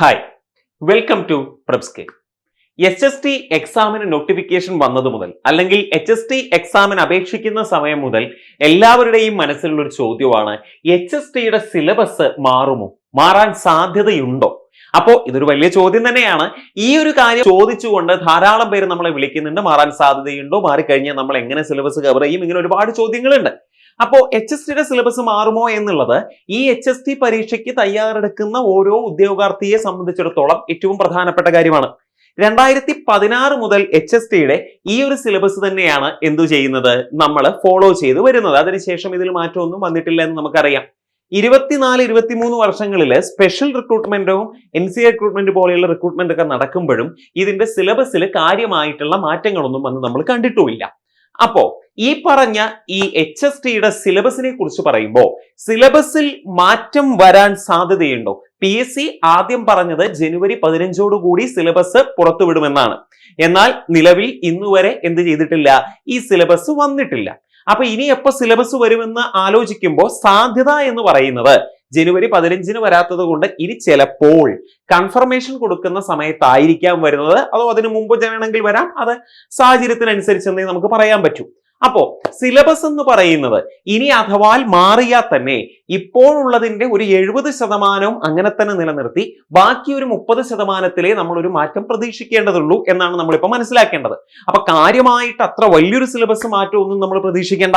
Hi welcome to പ്രബ്സ്കെ H S T എക്സാമിന് notification വന്നത് മുതൽ അല്ലെങ്കിൽ എച്ച് എസ് ടി എക്സാമിന് അപേക്ഷിക്കുന്ന സമയം മുതൽ എല്ലാവരുടെയും മനസ്സിലുള്ള ഒരു ചോദ്യമാണ് എച്ച് എസ് ടിയുടെ സിലബസ് മാറുമോ? മാറാൻ സാധ്യതയുണ്ടോ? അപ്പോൾ ഇതൊരു വലിയ ചോദ്യം തന്നെയാണ്. ഈ ഒരു കാര്യം ചോദിച്ചുകൊണ്ട് ധാരാളം പേര് നമ്മളെ വിളിക്കുന്നുണ്ട് മാറാൻ സാധ്യതയുണ്ടോ? മാറിക്കഴിഞ്ഞാൽ നമ്മൾ എങ്ങനെ സിലബസ് കവർ ചെയ്യും? ഇങ്ങനെ ഒരുപാട് ചോദ്യങ്ങളുണ്ട്. അപ്പോ എച്ച് എസ് ടിയുടെ സിലബസ് മാറുമോ എന്നുള്ളത് ഈ എച്ച് എസ് ടി പരീക്ഷയ്ക്ക് തയ്യാറെടുക്കുന്ന ഓരോ ഉദ്യോഗാർത്ഥിയെ സംബന്ധിച്ചിടത്തോളം ഏറ്റവും പ്രധാനപ്പെട്ട കാര്യമാണ്. രണ്ടായിരത്തി പതിനാറ് മുതൽ എച്ച് എസ് ടിയുടെ ഈ ഒരു സിലബസ് തന്നെയാണ് എന്തു ചെയ്യുന്നത്? നമ്മൾ ഫോളോ ചെയ്ത് വരുന്നത്. അതിനുശേഷം ഇതിൽ മാറ്റമൊന്നും വന്നിട്ടില്ല എന്ന് നമുക്കറിയാം. ഇരുപത്തിനാല് ഇരുപത്തിമൂന്ന് വർഷങ്ങളിൽ സ്പെഷ്യൽ റിക്രൂട്ട്മെന്റും എൻ സി റിക്രൂട്ട്മെന്റ് പോലെയുള്ള റിക്രൂട്ട്മെന്റ് ഒക്കെ നടക്കുമ്പോഴും ഇതിന്റെ സിലബസിൽ കാര്യമായിട്ടുള്ള മാറ്റങ്ങളൊന്നും വന്ന് നമ്മൾ കണ്ടിട്ടുമില്ല. അപ്പോ ഈ പറഞ്ഞ ഈ എച്ച് എസ് ടിയുടെ സിലബസിനെ കുറിച്ച് പറയുമ്പോൾ സിലബസിൽ മാറ്റം വരാൻ സാധ്യതയുണ്ടോ? പി എസ് സി ആദ്യം പറഞ്ഞത് ജനുവരി പതിനഞ്ചോടുകൂടി സിലബസ് പുറത്തുവിടുമെന്നാണ്. എന്നാൽ നിലവിൽ ഇന്നുവരെ എന്ത് ചെയ്തിട്ടില്ല? ഈ സിലബസ് വന്നിട്ടില്ല. അപ്പൊ ഇനി എപ്പോ സിലബസ് വരുമെന്ന് ആലോചിക്കുമ്പോൾ സാധ്യത എന്ന് പറയുന്നത് ജനുവരി പതിനഞ്ചിന് വരാത്തത് കൊണ്ട് ഇനി ചിലപ്പോൾ കൺഫർമേഷൻ കൊടുക്കുന്ന സമയത്തായിരിക്കാം വരുന്നത്. അതോ അതിനു മുമ്പ് വേണമെങ്കിൽ വരാം. അത് സാഹചര്യത്തിനനുസരിച്ചെന്നേ നമുക്ക് പറയാൻ പറ്റൂ. അപ്പോ സിലബസ് എന്ന് പറയുന്നത് ഇനി അഥവാൽ മാറിയാൽ തന്നെ ഇപ്പോഴുള്ളതിന്റെ ഒരു എഴുപത് ശതമാനവും അങ്ങനെ തന്നെ നിലനിർത്തി ബാക്കി ഒരു മുപ്പത് ശതമാനത്തിലേ നമ്മൾ ഒരു മാറ്റം പ്രതീക്ഷിക്കേണ്ടതുള്ളൂ എന്നാണ് നമ്മളിപ്പോൾ മനസ്സിലാക്കേണ്ടത്. അപ്പൊ കാര്യമായിട്ട് അത്ര വലിയൊരു സിലബസ് മാറ്റമൊന്നും നമ്മൾ പ്രതീക്ഷിക്കേണ്ട.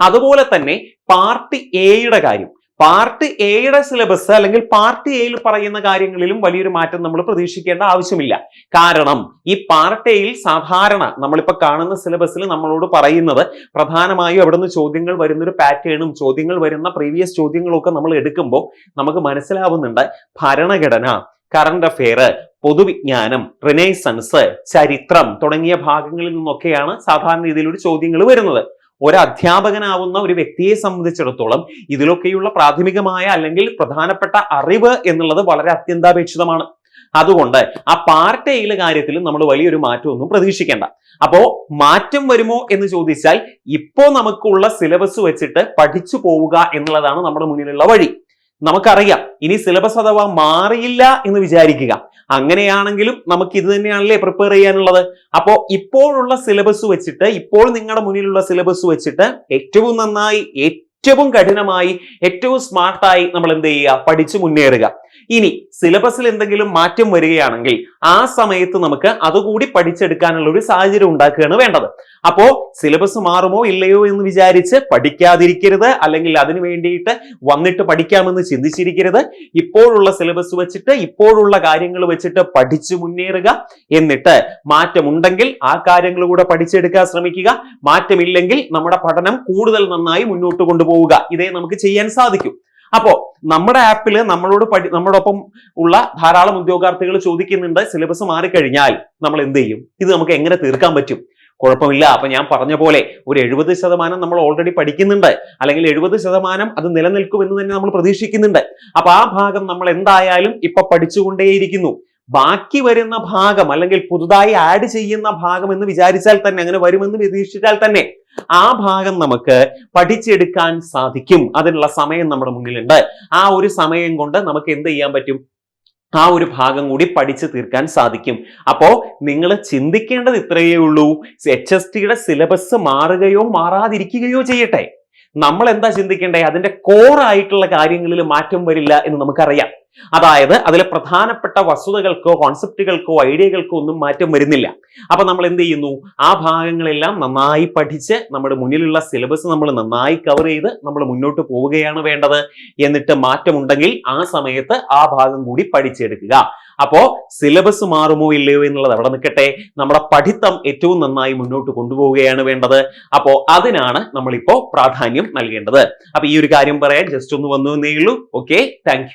അതുപോലെ തന്നെ പാർട്ടി എയുടെ കാര്യം. പാർട്ട് എയുടെ സിലബസ് അല്ലെങ്കിൽ പാർട്ട് എയിൽ പറയുന്ന കാര്യങ്ങളിലും വലിയൊരു മാറ്റം നമ്മൾ പ്രതീക്ഷിക്കേണ്ട ആവശ്യമില്ല. കാരണം ഈ പാർട്ട് എയിൽ സാധാരണ നമ്മളിപ്പോൾ കാണുന്ന സിലബസിൽ നമ്മളോട് പറയുന്നത് പ്രധാനമായും അവിടെ നിന്ന് ചോദ്യങ്ങൾ വരുന്ന ഒരു പാറ്റേണും ചോദ്യങ്ങൾ വരുന്ന പ്രീവിയസ് ചോദ്യങ്ങളൊക്കെ നമ്മൾ എടുക്കുമ്പോൾ നമുക്ക് മനസ്സിലാവുന്നുണ്ട് ഭരണഘടന കറണ്ട് അഫെയർ പൊതുവിജ്ഞാനം റിനൈസൻസ് ചരിത്രം തുടങ്ങിയ ഭാഗങ്ങളിൽ നിന്നൊക്കെയാണ് സാധാരണ രീതിയിലൊരു ചോദ്യങ്ങൾ വരുന്നത്. ഒരു അധ്യാപകനാവുന്ന ഒരു വ്യക്തിയെ സംബന്ധിച്ചിടത്തോളം ഇതിലൊക്കെയുള്ള പ്രാഥമികമായ അല്ലെങ്കിൽ പ്രധാനപ്പെട്ട അറിവ് എന്നുള്ളത് വളരെ അത്യന്താപേക്ഷിതമാണ്. അതുകൊണ്ട് ആ പാർട്ട് എയിലെ കാര്യത്തിൽ നമ്മൾ വലിയൊരു മാറ്റമൊന്നും പ്രതീക്ഷിക്കേണ്ട. അപ്പോ മാറ്റം വരുമോ എന്ന് ചോദിച്ചാൽ ഇപ്പോ നമുക്കുള്ള സിലബസ് വെച്ചിട്ട് പഠിച്ചു പോവുക എന്നുള്ളതാണ് നമ്മുടെ മുന്നിലുള്ള വഴി. നമുക്കറിയാം. ഇനി സിലബസ് അഥവാ മാറിയില്ല എന്ന് വിചാരിക്കുക. അങ്ങനെയാണെങ്കിലും നമുക്ക് ഇത് തന്നെയാണല്ലേ പ്രിപ്പയർ ചെയ്യാനുള്ളത്? അപ്പോൾ ഇപ്പോഴുള്ള സിലബസ് വെച്ചിട്ട് ഇപ്പോൾ നിങ്ങളുടെ മുന്നിലുള്ള സിലബസ് വെച്ചിട്ട് ഏറ്റവും നന്നായി ഏറ്റവും കഠിനമായി ഏറ്റവും സ്മാർട്ടായി നമ്മൾ എന്ത് ചെയ്യുക? പഠിച്ചു മുന്നേറുക. ഇനി സിലബസിൽ എന്തെങ്കിലും മാറ്റം വരികയാണെങ്കിൽ ആ സമയത്ത് നമുക്ക് അതുകൂടി പഠിച്ചെടുക്കാനുള്ള ഒരു സാഹചര്യം ഉണ്ടാക്കുകയാണ് വേണ്ടത്. അപ്പോ സിലബസ് മാറുമോ ഇല്ലയോ എന്ന് വിചാരിച്ച് പഠിക്കാതിരിക്കരുത് അല്ലെങ്കിൽ അതിനു വേണ്ടിയിട്ട് വന്നിട്ട് പഠിക്കാമെന്ന് ചിന്തിച്ചിരിക്കരുത്. ഇപ്പോഴുള്ള സിലബസ് വെച്ചിട്ട് ഇപ്പോഴുള്ള കാര്യങ്ങൾ വെച്ചിട്ട് പഠിച്ചു മുന്നേറുക എന്നിട്ട് മാറ്റമുണ്ടെങ്കിൽ ആ കാര്യങ്ങൾ കൂടെ പഠിച്ചെടുക്കാൻ ശ്രമിക്കുക. മാറ്റമില്ലെങ്കിൽ നമ്മുടെ പഠനം കൂടുതൽ നന്നായി മുന്നോട്ട് കൊണ്ടുപോവുക. ഇതേ നമുക്ക് ചെയ്യാൻ സാധിക്കും. അപ്പോ നമ്മുടെ ആപ്പിൽ നമ്മളോട് പഠി നമ്മളോടൊപ്പം ഉള്ള ധാരാളം ഉദ്യോഗാർത്ഥികൾ ചോദിക്കുന്നുണ്ട് സിലബസ് മാറിക്കഴിഞ്ഞാൽ നമ്മൾ എന്ത് ചെയ്യും? ഇത് നമുക്ക് എങ്ങനെ തീർക്കാൻ പറ്റും? കുഴപ്പമില്ല. അപ്പൊ ഞാൻ പറഞ്ഞ പോലെ ഒരു എഴുപത് ശതമാനം നമ്മൾ ഓൾറെഡി പഠിക്കുന്നുണ്ട്. അല്ലെങ്കിൽ എഴുപത് ശതമാനം അത് നിലനിൽക്കുമെന്ന് തന്നെ നമ്മൾ പ്രതീക്ഷിക്കുന്നുണ്ട്. അപ്പൊ ആ ഭാഗം നമ്മൾ എന്തായാലും ഇപ്പൊ പഠിച്ചുകൊണ്ടേയിരിക്കുന്നു. ബാക്കി വരുന്ന ഭാഗം അല്ലെങ്കിൽ പുതുതായി ആഡ് ചെയ്യുന്ന ഭാഗം എന്ന് വിചാരിച്ചാൽ തന്നെ അങ്ങനെ വരുമെന്ന് പ്രതീക്ഷിച്ചാൽ തന്നെ ആ ഭാഗം നമുക്ക് പഠിച്ചെടുക്കാൻ സാധിക്കും. അതിനുള്ള സമയം നമ്മുടെ മുന്നിലുണ്ട്. ആ ഒരു സമയം കൊണ്ട് നമുക്ക് എന്ത് ചെയ്യാൻ പറ്റും? ആ ഒരു ഭാഗം കൂടി പഠിച്ചു തീർക്കാൻ സാധിക്കും. അപ്പോ നിങ്ങൾ ചിന്തിക്കേണ്ടത് ഇത്രയേ ഉള്ളൂ. എച്ച് എസ് ടിയുടെ സിലബസ് മാറുകയോ മാറാതിരിക്കുകയോ ചെയ്യട്ടെ. നമ്മൾ എന്താ ചിന്തിക്കേണ്ടേ? അതിന്റെ കോർ ആയിട്ടുള്ള കാര്യങ്ങളിൽ മാറ്റം വരില്ല എന്ന് നമുക്കറിയാം. അതായത് അതിലെ പ്രധാനപ്പെട്ട വസ്തുതകൾക്കോ കോൺസെപ്റ്റുകൾക്കോ ഐഡിയകൾക്കോ ഒന്നും മാറ്റം വരുന്നില്ല. അപ്പൊ നമ്മൾ എന്ത് ചെയ്യുന്നു? ആ ഭാഗങ്ങളെല്ലാം നന്നായി പഠിച്ച് നമ്മുടെ മുന്നിലുള്ള സിലബസ് നമ്മൾ നന്നായി കവർ ചെയ്ത് നമ്മൾ മുന്നോട്ട് പോവുകയാണ് വേണ്ടത് എന്നിട്ട് മാറ്റമുണ്ടെങ്കിൽ ആ സമയത്ത് ആ ഭാഗം കൂടി പഠിച്ചെടുക്കുക. അപ്പോ സിലബസ് മാറുമോ ഇല്ലയോ എന്നുള്ളത് അവിടെ നിൽക്കട്ടെ. നമ്മുടെ പഠിത്തം ഏറ്റവും നന്നായി മുന്നോട്ട് കൊണ്ടുപോവുകയാണ് വേണ്ടത്. അപ്പോ അതിനാണ് നമ്മളിപ്പോ പ്രാധാന്യം നൽകേണ്ടത്. അപ്പൊ ഈ ഒരു കാര്യം പറയാൻ ജസ്റ്റ് ഒന്ന് വന്നു എന്നേ ഉള്ളൂ ഓക്കെ താങ്ക്